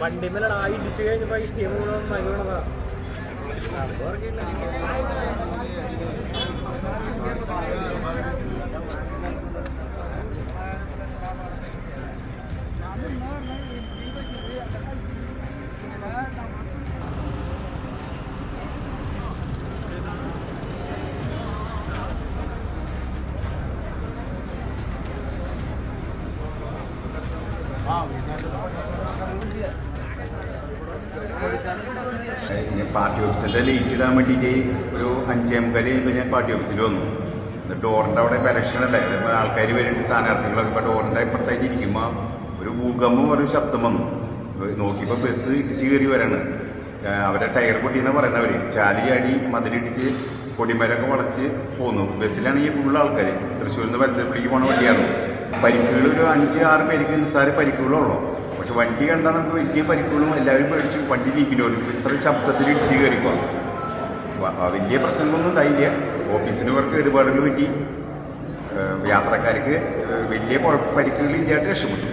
വണ്ടി മേലാണ് ആ ഇടിച്ചു കഴിഞ്ഞപ്പോ ഈ സ്റ്റീം കൂടെ വീണതാ പാർട്ടി ഓഫീസിന്റെ ലേറ്റ് ഇടാൻ വേണ്ടിയിട്ട് ഒരു അഞ്ചേ മുക്കാൽ കഴിയുമ്പോൾ ഞാൻ പാർട്ടി ഓഫീസിൽ വന്നു. ഡോറിന്റെ അവിടെ ഇപ്പോൾ ഇലക്ഷൻ അല്ലേ ഇപ്പോൾ ആൾക്കാർ വരുന്നുണ്ട് സ്ഥാനാർത്ഥികളൊക്കെ. ഇപ്പോൾ ഡോറിന്റെ ഇപ്പുറത്തായിട്ട് ഇരിക്കുമ്പോൾ ഒരു ഭൂകമ്പം ഒരു ശബ്ദം വന്നു. നോക്കിയപ്പോൾ ബസ് ഇടിച്ച് കയറി വരാണ്. അവരെ ടയർ പൊട്ടിയെന്ന് പറയുന്നവർ ചാലി ചാടി മതിലിടിച്ച് കൊടിമരമൊക്കെ വളച്ച് പോന്നു. ബസ്സിലാണെങ്കിൽ ഫുൾ ആൾക്കാർ തൃശ്ശൂരിൽ നിന്ന് പരത്തപ്പള്ളിക്ക് പോണ വണ്ടിയാണ്. പരിക്കുകൾ ഒരു അഞ്ച് ആറ് പേർക്ക് നിസ്സാര പരിക്കുകളുള്ളൂ? പക്ഷെ വണ്ടി കണ്ടാൽ നമുക്ക് വലിയ പരിക്കുകളും എല്ലാവരും പേടിച്ചു. വണ്ടി ജീവിക്കുന്നു ഇത്ര ശബ്ദത്തിൽ ഇടിച്ച് കയറിപ്പോ ആ വലിയ പ്രശ്നങ്ങളൊന്നും ഉണ്ടായില്ല. ഓഫീസിനവർക്ക് വർക്ക് കേടുപാടുകൾ പറ്റി. യാത്രക്കാർക്ക് വലിയ പരിക്കുകൾ ഇല്ലാതെ രക്ഷപ്പെട്ടു.